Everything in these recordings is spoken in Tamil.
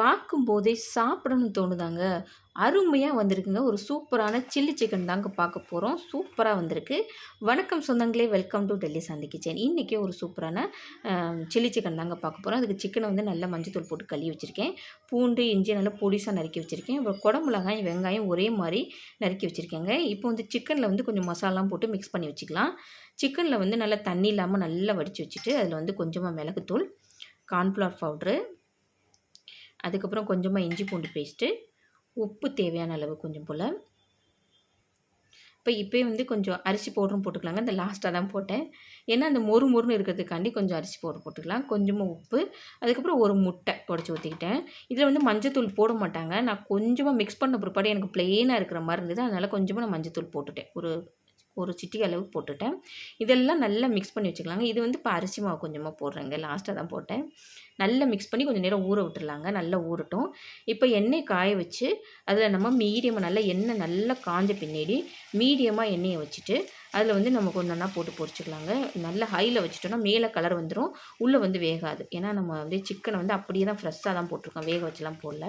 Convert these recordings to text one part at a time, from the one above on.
பார்க்கும்போதே சாப்பிடணும்னு தோணுதாங்க. அருமையாக வந்திருக்குங்க. ஒரு சூப்பரான சில்லி சிக்கன் தாங்க பார்க்க போகிறோம் சூப்பராக வந்திருக்கு. வணக்கம் சொந்தங்களே. வெல்கம் டு டெல்லி சந்தி கிச்சன். இன்றைக்கி ஒரு சூப்பரான சில்லி சிக்கன் தாங்க பார்க்க போகிறோம் அதுக்கு சிக்கனை வந்து நல்லா மஞ்சத்தூள் போட்டு கழுவி வச்சுருக்கேன். பூண்டு இஞ்சி நல்லா பொடிசாக நறுக்கி வச்சுருக்கேன். அப்புறம் குடமிளகாய் வெங்காயம் ஒரே மாதிரி நறுக்கி வச்சுருக்கேங்க. இப்போ வந்து சிக்கனில் வந்து கொஞ்சம் மசாலாம் போட்டு மிக்ஸ் பண்ணி வச்சுக்கலாம். சிக்கனில் வந்து நல்லா தண்ணி இல்லாமல் நல்லா வடித்து வச்சுட்டு அதில் வந்து கொஞ்சமாக மிளகுத்தூள் கார்ன்ஃப்ளவர் பவுட்ரு அதுக்கப்புறம் கொஞ்சமாக இஞ்சி பூண்டு பேஸ்ட்டு உப்பு தேவையான அளவு கொஞ்சம் போல். இப்போ இப்போயே வந்து கொஞ்சம் அரிசி பவுடரும் போட்டுக்கலாங்க. இந்த லாஸ்ட்டாக தான் போட்டேன். ஏன்னா அந்த மொறு மொறுன்னு இருக்கிறதுக்காண்டி கொஞ்சம் அரிசி பவுடர் போட்டுக்கலாம். கொஞ்சமாக உப்பு. அதுக்கப்புறம் ஒரு முட்டை உடச்சி ஊற்றிக்கிட்டேன் இதில் வந்து மஞ்சத்தூள் போட மாட்டாங்க. நான் கொஞ்சமாக மிக்ஸ் பண்ண பிற்பாடு எனக்கு ப்ளெயினாக இருக்கிற மாதிரி இருந்தது. அதனால் கொஞ்சமாக நான் மஞ்சத்தூள் போட்டுட்டேன். ஒரு ஒரு சிட்டி அளவு போட்டுட்டேன். இதெல்லாம் நல்லா மிக்ஸ் பண்ணி வச்சுக்கலாங்க. இது வந்து இப்போ அரிசி மாவு கொஞ்சமாக போடுறேங்க. லாஸ்ட்டாக தான் போட்டேன். நல்லா மிக்ஸ் பண்ணி கொஞ்சம் நேரம் ஊற விட்டுருலாங்க நல்லா ஊறட்டும். இப்போ எண்ணெய் காய வச்சு அதில் நம்ம மீடியமாக நல்லா எண்ணெய் நல்லா காஞ்ச பின்னாடி மீடியமாக எண்ணெயை வச்சுட்டு அதில் வந்து நம்ம கொஞ்சம் நல்லா போட்டு பொரிச்சிக்கலாங்க. நல்லா ஹையில் வச்சுட்டோன்னா மேலே கலர் வந்துடும் உள்ளே வந்து வேகாது. ஏன்னா நம்ம வந்து சிக்கனை வந்து அப்படியே தான் ஃப்ரெஷ்ஷாக தான் போட்டிருக்கோம். வேக வச்சுலாம் போடல.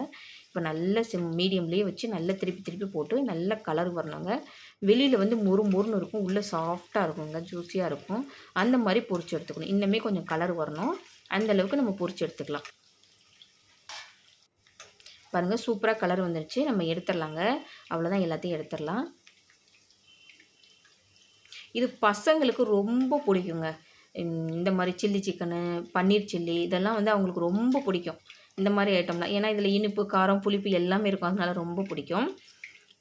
இப்போ நல்ல சிம் மீடியம்லேயே வச்சு நல்லா திருப்பி திருப்பி போட்டு நல்ல கலர் வரணுங்க. வெளியில் வந்து மொறு மொறுன்னு இருக்கும். உள்ளே சாஃப்டாக இருக்குங்க. ஜூஸியாக இருக்கும். அந்த மாதிரி பொறிச்சு எடுத்துக்கணும். இன்னுமே கொஞ்சம் கலர் வரணும். அந்தளவுக்கு நம்ம பொறிச்சு எடுத்துக்கலாம். பாருங்கள் சூப்பராக கலர் வந்துருச்சு. நம்ம எடுத்துடலாங்க. அவ்வளோதான் எல்லாத்தையும் எடுத்துடலாம். இது பசங்களுக்கு ரொம்ப பிடிக்குங்க. இந்த மாதிரி சில்லி சிக்கனு பன்னீர் சில்லி இதெல்லாம் வந்து அவங்களுக்கு ரொம்ப பிடிக்கும். இந்த மாதிரி ஐட்டம்லாம் ஏன்னா இதில் இனிப்பு காரம் புளிப்பு எல்லாமே இருக்கும். அதனால ரொம்ப பிடிக்கும்.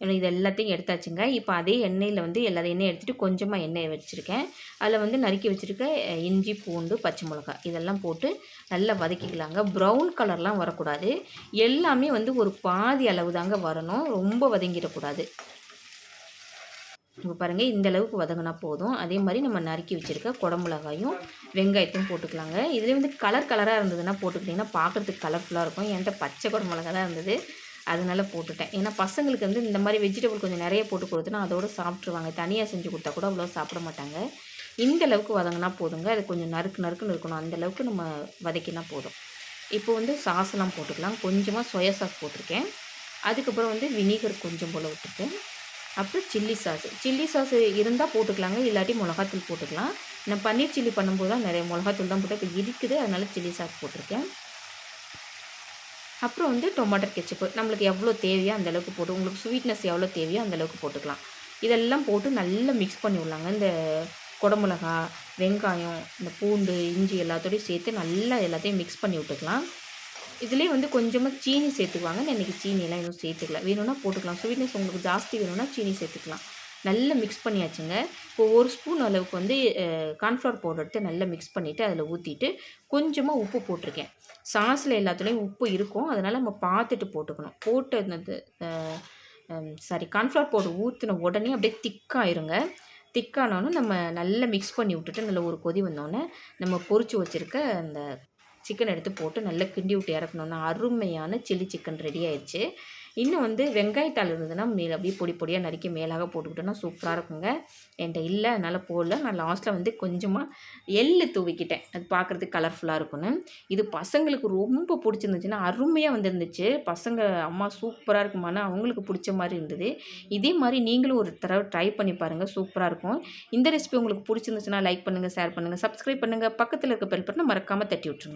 இது எல்லாத்தையும் எடுத்தாச்சுங்க. இப்போ அதே எண்ணெயில் வந்து எல்லா எண்ணெய் எடுத்துகிட்டு கொஞ்சமாக எண்ணெயை வச்சுருக்கேன். அதில் வந்து நறுக்கி வச்சுருக்க இஞ்சி பூண்டு பச்சை மிளகா இதெல்லாம் போட்டு நல்லா வதக்கிக்கலாங்க. ப்ரௌன் கலர்லாம் வரக்கூடாது. எல்லாமே வந்து ஒரு பாதி அளவு தாங்க வரணும். ரொம்ப வதங்கிடக்கூடாது. இப்போ பாருங்கள் இந்த அளவுக்கு வதங்கினா போதும். அதே மாதிரி நம்ம நறுக்கி வச்சுருக்க குடமிளகாயும் வெங்காயத்தையும் போட்டுக்கலாங்க. இதுலேயே வந்து கலர் கலராக இருந்ததுன்னா போட்டுக்கிட்டிங்கன்னா பார்க்குறதுக்கு கலர்ஃபுல்லாக இருக்கும். என்கிட்ட பச்சை குடமிளகா தான் இருந்தது. அதனால போட்டுட்டேன். ஏன்னா பசங்களுக்கு வந்து இந்த மாதிரி வெஜிடபிள் கொஞ்சம் நிறைய போட்டு கொடுத்துனா அதோடு சாப்பிட்ருவாங்க தனியாக செஞ்சு கொடுத்தா கூட அவ்வளோ சாப்பிட மாட்டாங்க. இந்த அளவுக்கு வதங்கினா போதுங்க. அது கொஞ்சம் நறுக்கு நறுக்குன்னு இருக்கணும். அந்த அளவுக்கு நம்ம வதக்கினா போதும். இப்போ வந்து சாஸ்லாம் போட்டுக்கலாம். கொஞ்சமாக சோயா சாஸ் போட்டிருக்கேன். அதுக்கப்புறம் வந்து வினிகர் கொஞ்சம் போல் விட்டுருக்கேன். அப்புறம் சில்லி சாஸ் சில்லி சாஸ் இருந்தால் போட்டுக்கலாங்க. இல்லாட்டி மிளகாத்தூள் போட்டுக்கலாம். நான் பன்னீர் சில்லி பண்ணும்போது தான் நிறைய மிளகாத்தூள் தான் போட்டு இப்போ இருக்குது அதனால் சில்லி சாஸ் போட்டிருக்கேன். அப்புறம் வந்து டொமேட்டோ கெச்சப்பு நம்மளுக்கு எவ்வளோ தேவையோ அந்தளவுக்கு போட்டு உங்களுக்கு ஸ்வீட்னஸ் எவ்வளோ தேவையோ அந்தளவுக்கு போட்டுக்கலாம். இதெல்லாம் போட்டு நல்லா மிக்ஸ் பண்ணி விடலாங்க. இந்த குடமிளகா வெங்காயம் இந்த பூண்டு இஞ்சி எல்லாத்தோடையும் சேர்த்து நல்லா எல்லாத்தையும் மிக்ஸ் பண்ணி விட்டுக்கலாம். இதுலேயே வந்து கொஞ்சமாக சீனி சேர்த்துக்குவாங்க. நான் இன்றைக்கி சீனியெல்லாம் எதுவும் சேர்த்துக்கலாம் வேணும்னா போட்டுக்கலாம். ஸ்வீட்னஸ் உங்களுக்கு ஜாஸ்தி வேணும்னா சீனி சேர்த்துக்கலாம். நல்லா மிக்ஸ் பண்ணியாச்சுங்க. இப்போ ஒரு ஸ்பூன் அளவுக்கு வந்து கார்ன்ஃப்ளவர் பவுடர் எடுத்து நல்லா மிக்ஸ் பண்ணிவிட்டு அதில் ஊற்றிட்டு கொஞ்சமாக உப்பு போட்டிருக்கேன். சாஸில் எல்லாத்துலேயும் உப்பு இருக்கும். அதனால் நம்ம பார்த்துட்டு போட்டுக்கணும். போட்டு அந்த சாரி கார்ன்ஃப்ளவர் பவுடர் ஊற்றின உடனே அப்படியே திக்காயிருங்க திக்கானோன்னு நம்ம நல்லா மிக்ஸ் பண்ணி விட்டுட்டு நல்ல ஒரு கொதி வந்தோடனே நம்ம பொறிச்சு வச்சுருக்க அந்த சிக்கன் எடுத்து போட்டு நல்லா கிண்டி விட்டு இறக்கணுன்னா அருமையான சில்லி சிக்கன் ரெடி ஆயிடுச்சு. இன்னும் வந்து வெங்காயத்தாள் இருந்ததுன்னா மேலே அப்படியே பொடி பொடியாக நறுக்கி மேலாக போட்டுக்கிட்டோன்னா சூப்பராக இருக்குங்க. என்கிட்ட இல்லை அதனால் போடல. நான் லாஸ்ட்டில் வந்து கொஞ்சமாக எள்ளு தூவிக்கிட்டேன். அது பார்க்குறதுக்கு கலர்ஃபுல்லாக இருக்குன்னு இது பசங்களுக்கு ரொம்ப பிடிச்சிருந்துச்சுன்னா அருமையாக வந்துருந்துச்சு. பசங்க அம்மா சூப்பராக இருக்குமானா அவங்களுக்கு பிடிச்ச மாதிரி இருந்தது. இதே மாதிரி நீங்களும் ஒரு தடவை ட்ரை பண்ணி பாருங்கள் சூப்பராக இருக்கும். இந்த ரெசிபி உங்களுக்கு பிடிச்சிருந்துச்சுன்னா லைக் பண்ணுங்கள் ஷேர் பண்ணுங்கள் சப்ஸ்கிரைப் பண்ணுங்கள் பக்கத்தில் இருக்க பெல் பட்டனை மறக்காமல் தட்டி விட்ருங்க